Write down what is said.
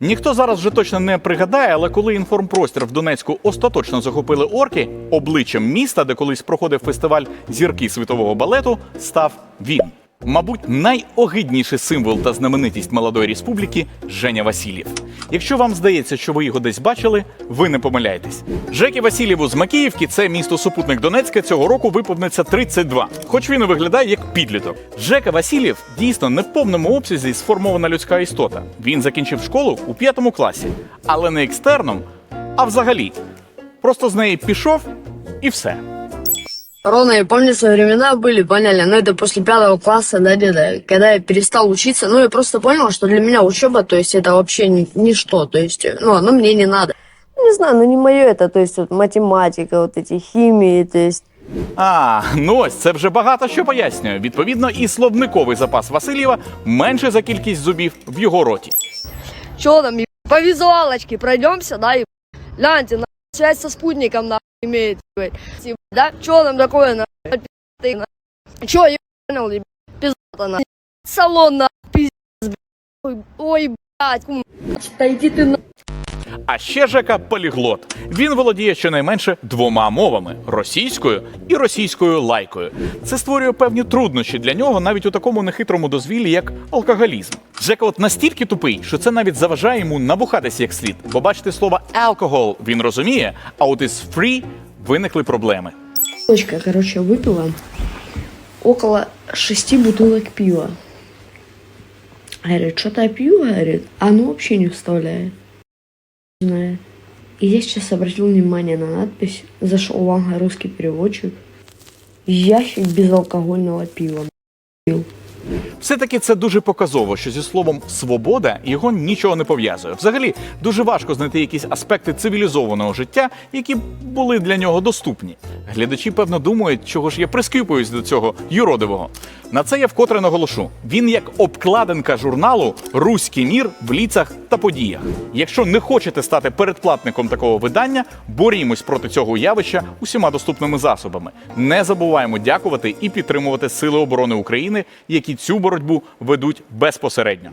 Ніхто зараз вже точно не пригадає, але коли інформпростір в Донецьку остаточно захопили орки, обличчям міста, де колись проходив фестиваль зірки світового балету, став він. Мабуть, найогидніший символ та знаменитість молодої республіки Женя Васильєв. Якщо вам здається, що ви його десь бачили, ви не помиляєтесь. Жекі Васильєву з Макіївки, це місто супутник Донецька, цього року виповниться 32. Хоч він і виглядає як підліток. Жека Васильєв дійсно не в повному обсязі сформована людська істота. Він закінчив школу у п'ятому класі, але не екстерном, а взагалі. Просто з неї пішов і все. Ровно я помню, что времена были, поняли, но это после пятого класса, да, где-то, когда я перестал учиться, ну, я просто понял, что для меня учеба, то есть это вообще ни- ничто, то есть, ну, оно мне не надо. Не знаю, ну не мое это, то есть вот математика, вот эти химии, то есть А, ну ось це вже багато що пояснює. Відповідно, і словниковий запас Васильєва менше за кількість зубів в його роті. Че там, еб- по визуалочке пройдемся, да, и гляньте, на Связь со спутником нахуй имеет, блядь. Типа, да? Чё там такое, нахуй, ты, нахуй? Чё, я понял, ебать, пиздата, нахуй. Салон, нахуй, пиздец, блядь. Ой, блядь, ум. Да иди ты, нахуй. А ще Жека поліглот. Він володіє щонайменше двома мовами російською і російською лайкою. Це створює певні труднощі для нього навіть у такому нехитрому дозвіллі, як алкоголізм. Жека от настільки тупий, що це навіть заважає йому набухатися як слід, бо бачите слово алкоголь він розуміє, а от із free виникли проблеми. Дочка, короче, выпила около шести бутылок пива. Говорит, что-то пью, говорит, оно вообще не вставляет. Знаю. И я сейчас обратил внимание на надпись. Зашел в Англо русский переводчик. Ящик безалкогольного пива. Все-таки це дуже показово, що зі словом свобода його нічого не пов'язує. Взагалі дуже важко знайти якісь аспекти цивілізованого життя, які були для нього доступні. Глядачі, певно, думають, чого ж я прискіпуюсь до цього юродивого. На це я вкотре наголошу. Він як обкладинка журналу Руський мір в ліцах та подіях. Якщо не хочете стати передплатником такого видання, борімось проти цього явища усіма доступними засобами. Не забуваємо дякувати і підтримувати Сили оборони України, які цю боротьбу ведуть безпосередньо.